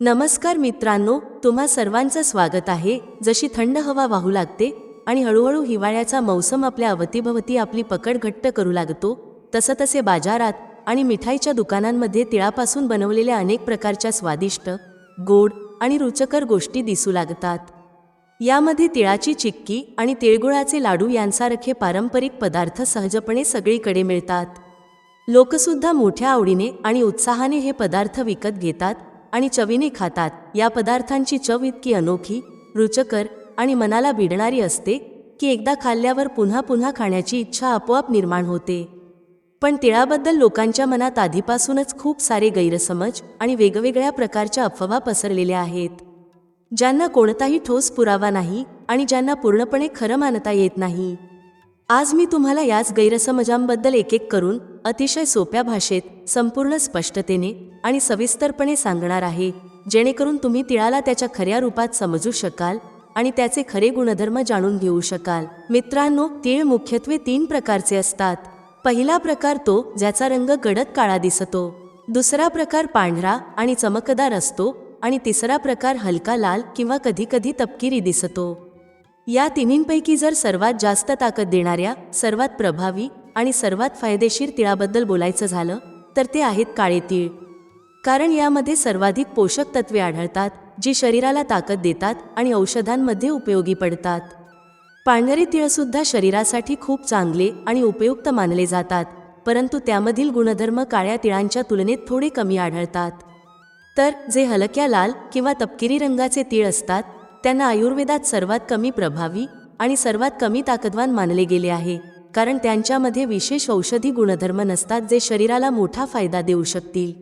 नमस्कार मित्रांनो तुम्हा सर्वांचं स्वागत आहे. जशी थंड हवा वाहू लागते आणि हळूहळू हिवाळ्याचा मौसम आपल्या अवतीभवती आपली पकड घट्ट करू लागतो तसं तसे बाजारात आणि मिठाईच्या दुकानांमध्ये तिळापासून बनवलेल्या अनेक प्रकारच्या स्वादिष्ट गोड आणि रुचकर गोष्टी दिसू लागतात. यामध्ये तिळाची चिक्की आणि तिळगुळाचे लाडू यांसारखे पारंपरिक पदार्थ सहजपणे सगळीकडे मिळतात. लोकसुद्धा मोठ्या आवडीने आणि उत्साहाने हे पदार्थ विकत घेतात आणि चवीने खातात. या पदार्थांची चव इतकी अनोखी रुचकर आणि मनाला भिडणारी असते की एकदा खाल्ल्यावर पुन्हा पुन्हा खाण्याची इच्छा आपोआप निर्माण होते. पण तिळाबद्दल लोकांच्या मनात आधीपासूनच खूप सारे गैरसमज आणि वेगवेगळ्या प्रकारच्या अफवा पसरलेल्या आहेत. ज्यांना कोणताही ठोस पुरावा नाही आणि ज्यांना पूर्णपणे खरं मानता येत नाही. आज मी तुम्हाला याच गैरसमजांबद्दल एक एक करून अतिशय सोप्या भाषेत संपूर्ण स्पष्टतेने आणि सविस्तरपणे सांगणार आहे जेणेकरून तुम्ही तिळाला त्याच्या खऱ्या रूपात समजू शकाल आणि त्याचे खरे गुणधर्म जाणून घेऊ शकाल. मित्रांनो तीळ मुख्यत्वे तीन प्रकारचे असतात. पहिला प्रकार तो ज्याचा रंग गडद काळा दिसतो. दुसरा प्रकार पांढरा आणि चमकदार असतो आणि तिसरा प्रकार हलका लाल किंवा कधीकधी तपकिरी दिसतो. या तिन्हींपैकी जर सर्वात जास्त ताकद देणाऱ्या सर्वात प्रभावी आणि सर्वात फायदेशीर तिळाबद्दल बोलायचं झालं तर ते आहेत काळे तीळ. कारण यामध्ये सर्वाधिक पोषक तत्वे आढळतात जी शरीराला ताकद देतात आणि औषधांमध्ये उपयोगी पडतात. पांढरे तिळसुद्धा शरीरासाठी खूप चांगले आणि उपयुक्त मानले जातात परंतु त्यामधील गुणधर्म काळ्या तिळांच्या तुलनेत थोडे कमी आढळतात. तर जे हलक्या लाल किंवा तपकिरी रंगाचे तीळ असतात त्यांना आयुर्वेदात सर्वात कमी प्रभावी आणि सर्वात कमी ताकदवान मानले गेले आहे. कारण त्यांच्यामध्ये विशेष औषधी गुणधर्म नसतात जे शरीराला मोठा फायदा देऊ शकतील.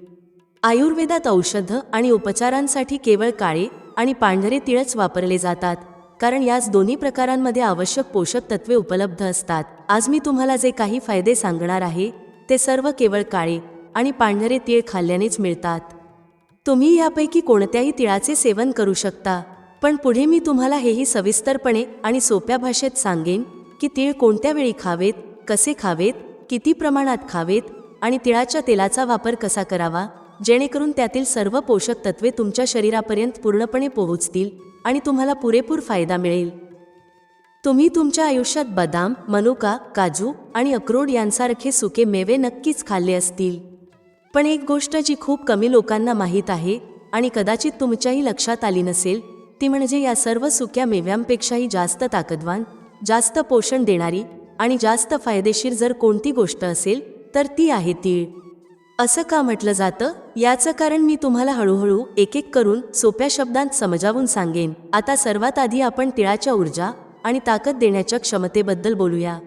आयुर्वेदात औषधं आणि उपचारांसाठी केवळ काळे आणि पांढरे तिळच वापरले जातात कारण याच दोन्ही प्रकारांमध्ये आवश्यक पोषक तत्वे उपलब्ध असतात. आज मी तुम्हाला जे काही फायदे सांगणार आहे ते सर्व केवळ काळे आणि पांढरे तीळ खाल्ल्यानेच मिळतात. तुम्ही यापैकी कोणत्याही तिळाचे सेवन करू शकता पण पुढे मी तुम्हाला हेही सविस्तरपणे आणि सोप्या भाषेत सांगेन की तीळ कोणत्या वेळी खावेत कसे खावेत किती प्रमाणात खावेत आणि तिळाच्या तेलाचा वापर कसा करावा जेणेकरून त्यातील सर्व पोषक तत्वे तुमच्या शरीरापर्यंत पूर्णपणे पोहोचतील आणि तुम्हाला पुरेपूर फायदा मिळेल. तुम्ही तुमच्या आयुष्यात बदाम मनुका काजू आणि अक्रोड यांसारखे सुके मेवे नक्कीच खाल्ले असतील. पण एक गोष्ट जी खूप कमी लोकांना माहीत आहे आणि कदाचित तुमच्याही लक्षात आली नसेल ती म्हणजे या सर्व सुक्या मेव्यांपेक्षाही जास्त ताकदवान जास्त पोषण देणारी आणि जास्त फायदेशीर जर कोणती गोष्ट असेल तर ती आहे तीळ. असं का म्हटलं जातं? याचं कारण मी तुम्हाला हळूहळू एक एक करून सोप्या शब्दांत समजावून सांगेन. आता सर्वात आधी आपण तिळाच्या ऊर्जा आणि ताकद देण्याच्या क्षमतेबद्दल बोलूया.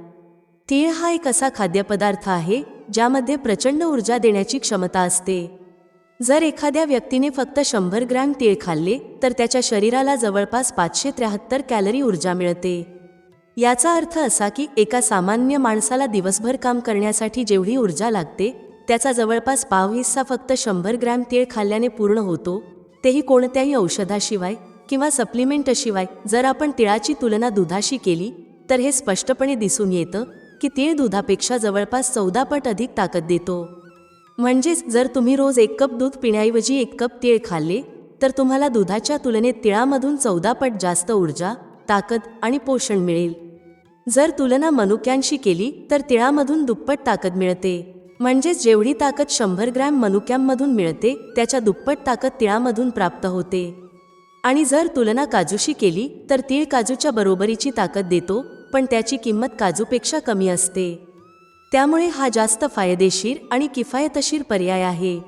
तीळ हा एक असा खाद्यपदार्थ आहे ज्यामध्ये प्रचंड ऊर्जा देण्याची क्षमता असते. जर एखाद्या व्यक्तीने फक्त शंभर ग्रॅम तीळ खाल्ले तर त्याच्या शरीराला जवळपास पाचशे त्र्याहत्तर कॅलरी ऊर्जा मिळते. याचा अर्थ असा की एका सामान्य माणसाला दिवसभर काम करण्यासाठी जेवढी ऊर्जा लागते त्याचा जवळपास पाव हिस्सा फक्त शंभर ग्रॅम तीळ खाल्ल्याने पूर्ण होतो. तेही कोणत्याही औषधाशिवाय किंवा सप्लिमेंटशिवाय जर आपण तिळाची तुलना दुधाशी केली तर हे स्पष्टपणे दिसून येतं की तीळ दुधापेक्षा जवळपास चौदा पट अधिक ताकद देतो. म्हणजेच जर तुम्ही रोज एक कप दूध पिण्याऐवजी एक कप तीळ खाल्ले तर तुम्हाला दुधाच्या तुलनेत तिळामधून चौदा पट जास्त ऊर्जा ताकद आणि पोषण मिळेल. जर तुलना मनुक्यांशी केली तर तिळामधून दुप्पट ताकद मिळते. म्हणजेच जेवढी ताकद शंभर ग्रॅम मनुक्यांमधून मिळते त्याच्या दुप्पट ताकद तिळामधून प्राप्त होते. आणि जर तुलना काजूशी केली तर तीळ काजूच्या बरोबरीची ताकद देतो पण त्याची किंमत काजूपेक्षा कमी असते. त्यामुळे हा जास्त फायदेशीर आणि किफायतशीर पर्याय आहे.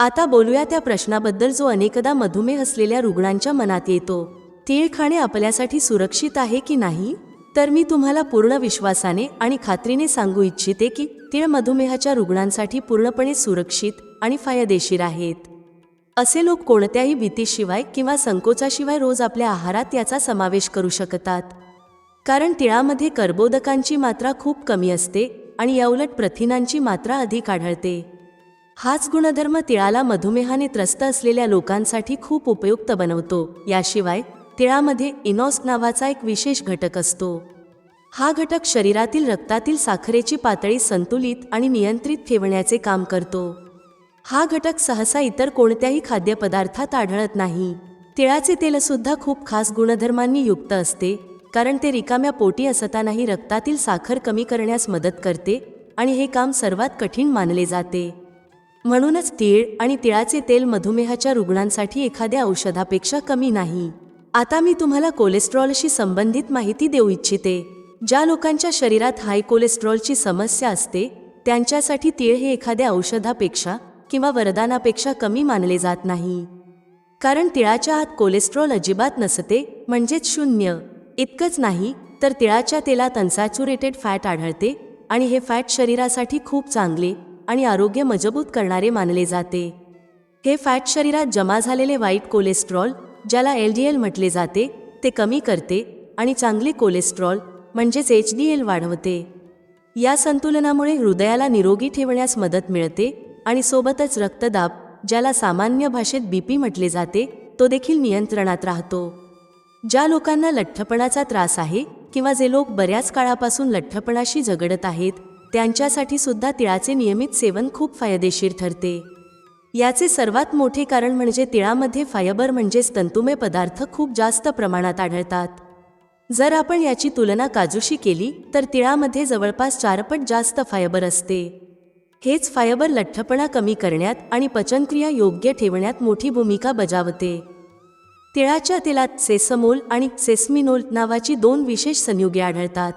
आता बोलूया त्या प्रश्नाबद्दल जो अनेकदा मधुमेह असलेल्या रुग्णांच्या मनात येतो. तीळ खाणे आपल्यासाठी सुरक्षित आहे की नाही? तर मी तुम्हाला पूर्ण विश्वासाने आणि खात्रीने सांगू इच्छिते की तीळ मधुमेहाच्या रुग्णांसाठी पूर्णपणे सुरक्षित आणि फायदेशीर आहेत. असे लोक कोणत्याही भीतीशिवाय किंवा संकोचाशिवाय रोज आपल्या आहारात याचा समावेश करू शकतात. कारण तिळामध्ये कर्बोदकांची मात्रा खूप कमी असते आणि याउलट प्रथिनांची मात्रा अधिक आढळते. हाच गुणधर्म तिळाला मधुमेहाने त्रस्त असलेल्या लोकांसाठी खूप उपयुक्त बनवतो. याशिवाय तिळामध्ये इनॉस नावाचा एक विशेष घटक असतो. हा घटक शरीरातील रक्तातील साखरेची पातळी संतुलित आणि नियंत्रित ठेवण्याचे काम करतो. हा घटक सहसा इतर कोणत्याही खाद्यपदार्थात आढळत नाही. तिळाचे तेलसुद्धा खूप खास गुणधर्मांनी युक्त असते कारण ते रिकाम्या पोटी असतानाही रक्तातील साखर कमी करण्यास मदत करते आणि हे काम सर्वात कठीण मानले जाते. म्हणूनच तीळ आणि तिळाचे तेल मधुमेहाच्या रुग्णांसाठी एखाद्या औषधापेक्षा कमी नाही. आता मी तुम्हाला कोलेस्ट्रॉलशी संबंधित माहिती देऊ इच्छिते. ज्या लोकांच्या शरीरात हाय कोलेस्ट्रॉलची समस्या असते त्यांच्यासाठी तीळ हे एखाद्या औषधापेक्षा किंवा वरदानापेक्षा कमी मानले जात नाही. कारण तिळाच्या आत कोलेस्ट्रॉल अजिबात नसते म्हणजेच शून्य. इतकंच नाही तर तिळाच्या तेलात अनसॅच्युरेटेड फॅट आढळते आणि हे फॅट शरीरासाठी खूप चांगले आणि आरोग्य मजबूत करणारे मानले जाते. हे फॅट शरीरात जमा झालेले वाईट कोलेस्ट्रॉल ज्याला एल डी एल म्हटले जाते ते कमी करते आणि चांगले कोलेस्ट्रॉल म्हणजेच एच डी एल वाढवते. या संतुलनामुळे हृदयाला निरोगी ठेवण्यास मदत मिळते आणि सोबतच रक्तदाब ज्याला सामान्य भाषेत बीपी म्हटले जाते तो देखील नियंत्रणात राहतो. ज्या लोकांना लठ्ठपणाचा त्रास आहे किंवा जे लोक बऱ्याच काळापासून लठ्ठपणाशी झगडत आहेत त्यांच्यासाठी सुद्धा तिळाचे नियमित सेवन खूप फायदेशीर ठरते. याचे सर्वात मोठे कारण म्हणजे तिळामध्ये फायबर म्हणजेच तंतुमय पदार्थ खूप जास्त प्रमाणात आढळतात. जर आपण याची तुलना काजूशी केली तर तिळामध्ये जवळपास चारपट जास्त फायबर असते. हेच फायबर लठ्ठपणा कमी करण्यात आणि पचनक्रिया योग्य ठेवण्यात मोठी भूमिका बजावते. तिळाच्या तेलात सेसमोल आणि सेस्मिनोल नावाची दोन विशेष संयुगे आढळतात.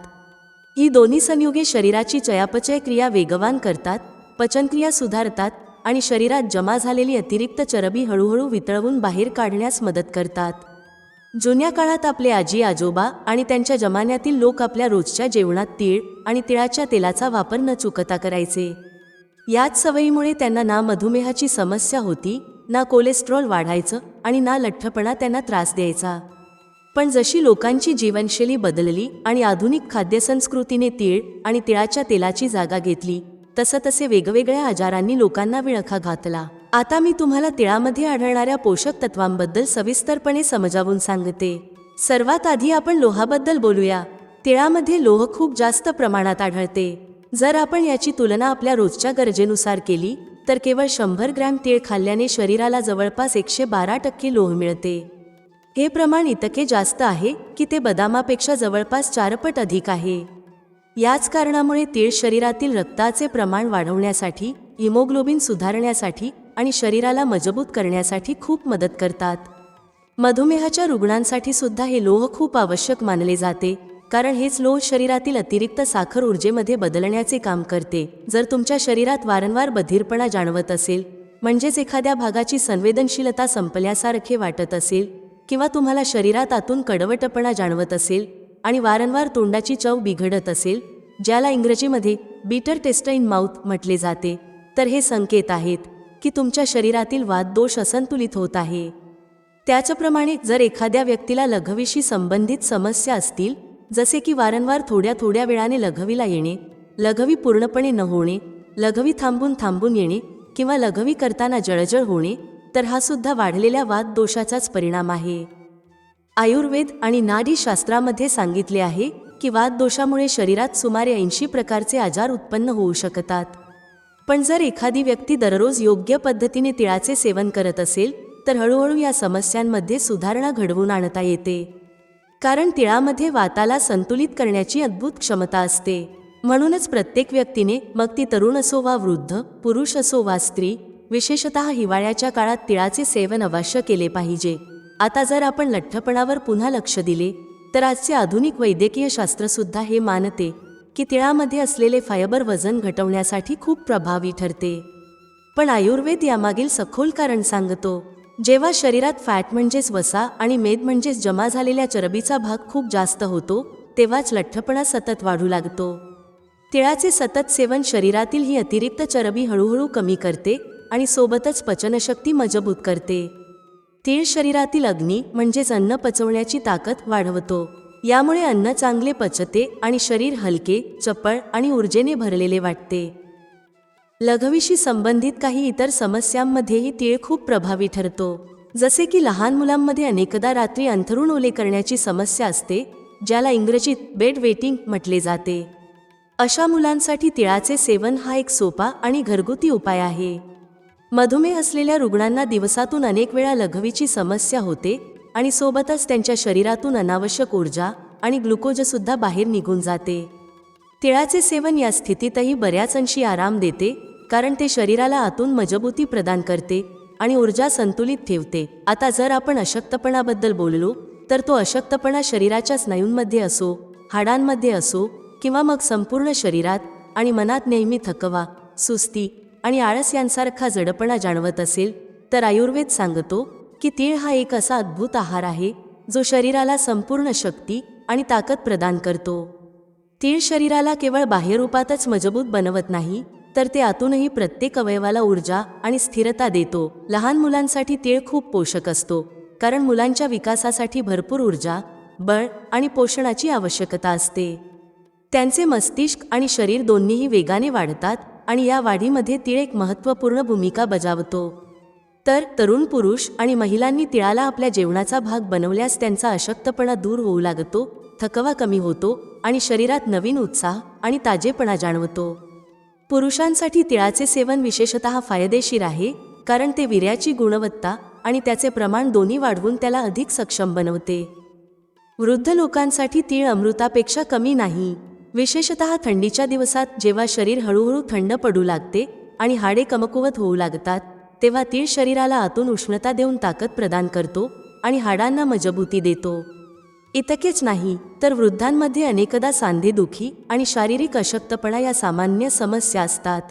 ही दोन्ही संयुगे शरीराची चयापचय क्रिया वेगवान करतात पचनक्रिया सुधारतात आणि शरीरात जमा झालेली अतिरिक्त चरबी हळूहळू वितळवून बाहेर काढण्यास मदत करतात. जुन्या काळात आपले आजी आजोबा आणि त्यांच्या जमान्यातील लोक आपल्या रोजच्या जेवणात तीळ आणि तिळाच्या तेलाचा वापर न चुकता करायचे. याच सवयीमुळे त्यांना ना मधुमेहाची समस्या होती ना कोलेस्ट्रॉल वाढायचं आणि ना लठ्ठपणा त्यांना त्रास द्यायचा. पण जशी लोकांची जीवनशैली बदलली आणि आधुनिक खाद्यसंस्कृतीने तीळ आणि तिळाच्या तेलाची जागा घेतली तसं तसे वेगवेगळ्या आजारांनी लोकांना विळखा घातला. आता मी तुम्हाला तिळामध्ये आढळणाऱ्या पोषक तत्वांबद्दल सविस्तरपणे समजावून सांगते. सर्वात आधी आपण लोहाबद्दल बोलूया. तिळामध्ये लोह खूप जास्त प्रमाणात आढळते. जर आपण याची तुलना आपल्या रोजच्या गरजेनुसार केली तर केवळ शंभर ग्रॅम तीळ खाल्ल्याने शरीराला जवळपास एकशे बारा टक्के लोह मिळते. हे प्रमाण इतके जास्त आहे की ते बदामापेक्षा जवळपास चारपट अधिक आहे. याच कारणामुळे तीळ शरीरातील रक्ताचे प्रमाण वाढवण्यासाठी हिमोग्लोबिन सुधारण्यासाठी आणि शरीराला मजबूत करण्यासाठी खूप मदत करतात. मधुमेहाच्या रुग्णांसाठी सुद्धा हे लोह खूप आवश्यक मानले जाते कारण हेच लोह शरीरातील अतिरिक्त साखर ऊर्जेमध्ये बदलण्याचे काम करते. जर तुमच्या शरीरात वारंवार बधीरपणा जाणवत असेल म्हणजेच एखाद्या भागाची संवेदनशीलता संपल्यासारखे वाटत असेल किंवा तुम्हाला शरीरात आतून कडवटपणा जाणवत असेल आणि वारंवार तोंडाची चव बिघडत असेल ज्याला इंग्रजीमध्ये बीटर टेस्टाईन माउथ म्हटले जाते तर हे संकेत आहेत की तुमच्या शरीरातील वाददोष असंतुलित होत आहे. त्याचप्रमाणे जर एखाद्या व्यक्तीला लघवीशी संबंधित समस्या असतील जसे की वारंवार थोड्या थोड्या वेळाने लघवीला येणे लघवी पूर्णपणे न होणे लघवी थांबून थांबून येणे किंवा लघवी करताना जळजळ होणे तर हा सुद्धा वाढलेल्या वाददोषाचाच परिणाम आहे. आयुर्वेद आणि नारीशास्त्रामध्ये सांगितले आहे की वाददोषामुळे शरीरात सुमारे ऐंशी प्रकारचे आजार उत्पन्न होऊ शकतात. पण जर एखादी व्यक्ती दररोज योग्य पद्धतीने तिळाचे सेवन करत असेल तर हळूहळू या समस्यांमध्ये सुधारणा घडवून आणता येते. कारण तिळामध्ये वाताला संतुलित करण्याची अद्भुत क्षमता असते. म्हणूनच प्रत्येक व्यक्तीने मग ती तरुण असो वा वृद्ध पुरुष असो वा स्त्री विशेषत हिवाळ्याच्या काळात तिळाचे सेवन अवश्य केले पाहिजे. आता जर आपण लठ्ठपणावर पुन्हा लक्ष दिले तर आजचे आधुनिक वैद्यकीय शास्त्रसुद्धा हे मानते की तिळामध्ये असलेले फायबर वजन घटवण्यासाठी खूप प्रभावी ठरते. पण आयुर्वेद यामागील सखोल कारण सांगतो जेव्हा शरीरात फॅट म्हणजेच वसा आणि मेद म्हणजेच जमा झालेल्या चरबीचा भाग खूप जास्त होतो तेव्हाच लठ्ठपणा सतत वाढू लागतो. तिळाचे सतत सेवन शरीरातील ही अतिरिक्त चरबी हळूहळू कमी करते आणि सोबतच पचनशक्ती मजबूत करते. तीळ शरीरातील अग्नी म्हणजेच अन्न पचवण्याची ताकद वाढवतो. यामुळे अन्न चांगले पचते आणि शरीर हलके चपळ आणि ऊर्जेने भरलेले वाटते. लघवीशी संबंधित काही इतर समस्यांमध्येही तीळ खूप प्रभावी ठरतो. जसे की लहान मुलांमध्ये अनेकदा रात्री अंथरूण ओले करण्याची समस्या असते ज्याला इंग्रजीत बेड वेटिंग म्हटले जाते. अशा मुलांसाठी तिळाचे सेवन हा एक सोपा आणि घरगुती उपाय आहे. मधुमेह असलेल्या रुग्णांना दिवसातून अनेक वेळा लघवीची समस्या होते आणि सोबतच त्यांच्या शरीरातून अनावश्यक ऊर्जा आणि ग्लुकोजसुद्धा बाहेर निघून जाते. तिळाचे सेवन या स्थितीतही बऱ्याच अंशी आराम देते कारण ते शरीराला आतून मजबूती प्रदान करते आणि ऊर्जा संतुलित ठेवते. आता जर आपण अशक्तपणाबद्दल बोललो तर तो अशक्तपणा शरीराच्या स्नायूंमध्ये असो हाडांमध्ये असो किंवा मग संपूर्ण शरीरात आणि मनात नेहमी थकवा सुस्ती आणि आळस यांसारखा जडपणा जाणवत असेल तर आयुर्वेद सांगतो की तीळ हा एक असा अद्भुत आहार आहे जो शरीराला संपूर्ण शक्ती आणि ताकद प्रदान करतो. तीळ शरीराला केवळ बाह्यरूपातच मजबूत बनवत नाही तर ते आतूनही प्रत्येक अवयवाला ऊर्जा आणि स्थिरता देतो. लहान मुलांसाठी तीळ खूप पोषक असतो कारण मुलांच्या विकासासाठी भरपूर ऊर्जा बळ आणि पोषणाची आवश्यकता असते. त्यांचे मस्तिष्क आणि शरीर दोन्हीही वेगाने वाढतात आणि या वाढीमध्ये तीळ एक महत्त्वपूर्ण भूमिका बजावतो. तर तरुण पुरुष आणि महिलांनी तिळाला आपल्या जेवणाचा भाग बनवल्यास त्यांचा अशक्तपणा दूर होऊ लागतो थकवा कमी होतो आणि शरीरात नवीन उत्साह आणि ताजेपणा जाणवतो. पुरुषांसाठी तिळाचे सेवन विशेषतः फायदेशीर आहे कारण ते विर्याची गुणवत्ता आणि त्याचे प्रमाण दोन्ही वाढवून त्याला अधिक सक्षम बनवते. वृद्ध लोकांसाठी तीळ अमृतापेक्षा कमी नाही. विशेषतः थंडीच्या दिवसात जेव्हा शरीर हळूहळू थंड पडू लागते आणि हाडे कमकुवत होऊ लागतात तेव्हा तीळ शरीराला आतून उष्णता देऊन ताकद प्रदान करतो आणि हाडांना मजबूती देतो. इतकेच नाही तर वृद्धांमध्ये अनेकदा सांधेदुखी आणि शारीरिक अशक्तपणा या सामान्य समस्या असतात.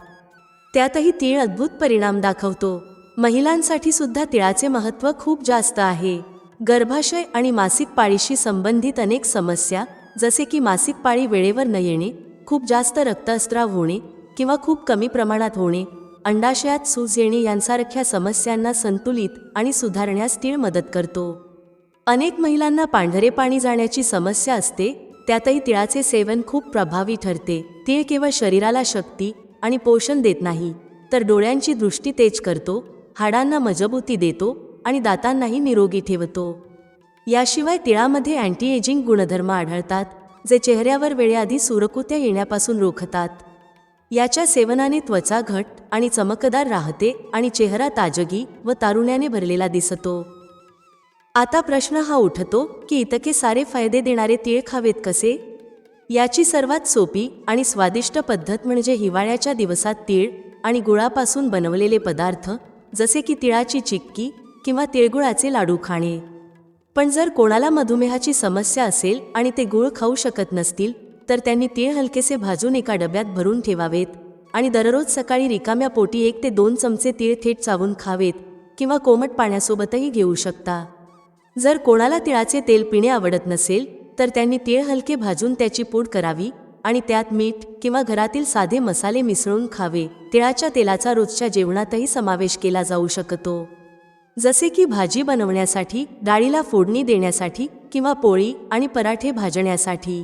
त्यातही तीळ अद्भुत परिणाम दाखवतो. महिलांसाठी सुद्धा तिळाचे महत्त्व खूप जास्त आहे. गर्भाशय आणि मासिक पाळीशी संबंधित अनेक समस्या जसे की मासिक पाळी वेळेवर न येणे खूप जास्त रक्तस्त्राव होणे किंवा खूप कमी प्रमाणात होणे अंडाशयात सूज येणे यांसारख्या समस्यांना संतुलित आणि सुधारण्यास तीळ मदत करतो. अनेक महिलांना पांढरे पाणी जाण्याची समस्या असते त्यातही तिळाचे सेवन खूप प्रभावी ठरते. तीळ केवळ शरीराला शक्ती आणि पोषण देत नाही तर डोळ्यांची दृष्टी तेज करतो हाडांना मजबूती देतो आणि दातांनाही निरोगी ठेवतो. याशिवाय तिळामध्ये अँटी एजिंग गुणधर्म आढळतात जे चेहऱ्यावर वेळेआधी सुरकुत्या येण्यापासून रोखतात. याच्या सेवनाने त्वचा घट आणि चमकदार राहते आणि चेहरा ताजगी व तारुण्याने भरलेला दिसतो. आता प्रश्न हा उठतो की इतके सारे फायदे देणारे तीळ खावेत कसे? याची सर्वात सोपी आणि स्वादिष्ट पद्धत म्हणजे हिवाळ्याच्या दिवसात तीळ आणि गुळापासून बनवलेले पदार्थ जसे की तिळाची चिक्की किंवा तिळगुळाचे लाडू खाणे. पण जर कोणाला मधुमेहाची समस्या असेल आणि ते गुळ खाऊ शकत नसतील तर त्यांनी तीळ हलकेसे भाजून एका डब्यात भरून ठेवावेत आणि दररोज सकाळी रिकाम्या पोटी एक ते दोन चमचे तीळ थेट चावून खावेत किंवा कोमट पाण्यासोबतही घेऊ शकता. जर कोणाला तिळाचे तेल पिणे आवडत नसेल तर त्यांनी तीळ हलके भाजून त्याची पूड करावी आणि त्यात मीठ किंवा घरातील साधे मसाले मिसळून खावे. तिळाच्या तेलाचा रोजच्या जेवणातही समावेश केला जाऊ शकतो. जसे की भाजी बनवण्यासाठी डाळीला फोडणी देण्यासाठी किंवा पोळी आणि पराठे भाजण्यासाठी.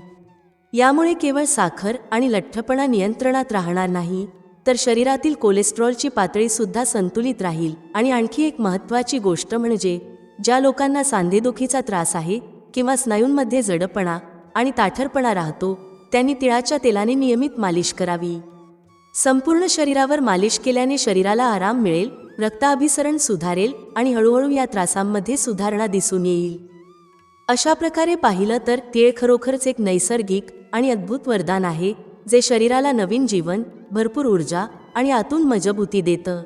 यामुळे केवळ साखर आणि लठ्ठपणा नियंत्रणात राहणार नाही तर शरीरातील कोलेस्ट्रॉलची पातळीसुद्धा संतुलित राहील. आणि आणखी एक महत्त्वाची गोष्ट म्हणजे ज्या लोकांना सांधेदुखीचा त्रास आहे किंवा स्नायूंमध्ये जडपणा आणि ताठरपणा राहतो त्यांनी तिळाच्या तेलाने नियमित मालिश करावी. संपूर्ण शरीरावर मालिश केल्याने शरीराला आराम मिळेल रक्ताभिसरण सुधारेल आणि हळूहळू या त्रासांमध्ये सुधारणा दिसून येईल. अशा प्रकारे पाहिलं तर तीळ खरोखरच एक नैसर्गिक आणि अद्भुत वरदान आहे जे शरीराला नवीन जीवन भरपूर ऊर्जा आणि आतून मजबूती देतं.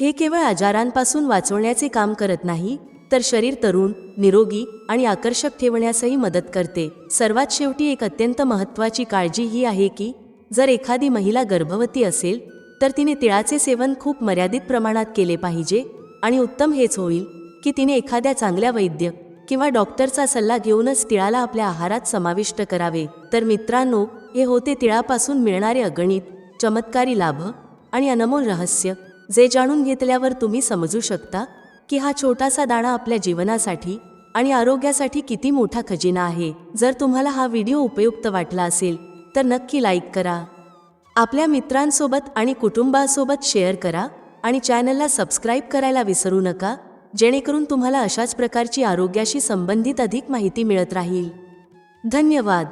हे केवळ आजारांपासून वाचवण्याचे काम करत नाही तर शरीर तरुण निरोगी आणि आकर्षक ठेवण्यासही मदत करते. सर्वात शेवटी एक अत्यंत महत्त्वाची काळजी ही आहे की जर एखादी महिला गर्भवती असेल तर तिने तिळाचे सेवन खूप मर्यादित प्रमाणात केले पाहिजे आणि उत्तम हेच होईल की तिने एखाद्या चांगल्या वैद्य किंवा डॉक्टरचा सल्ला घेऊनच तिळाला आपल्या आहारात समाविष्ट करावे. तर मित्रांनो हे होते तिळापासून मिळणारे अगणित चमत्कारी लाभ आणि अनमोल रहस्य जे जाणून घेतल्यावर तुम्ही समजू शकता की हा छोटासा दाणा आपल्या जीवनासाठी आणि आरोग्यासाठी किती मोठा खजिना आहे. जर तुम्हाला हा व्हिडिओ उपयुक्त वाटला असेल तर नक्की लाईक करा. आपल्या मित्रांसोबत आणि कुटुंबासोबत शेअर करा आणि चॅनलला सबस्क्राईब करायला विसरू नका जेणेकरून तुम्हाला अशाच प्रकारची आरोग्याशी संबंधित अधिक माहिती मिळत राहील. धन्यवाद.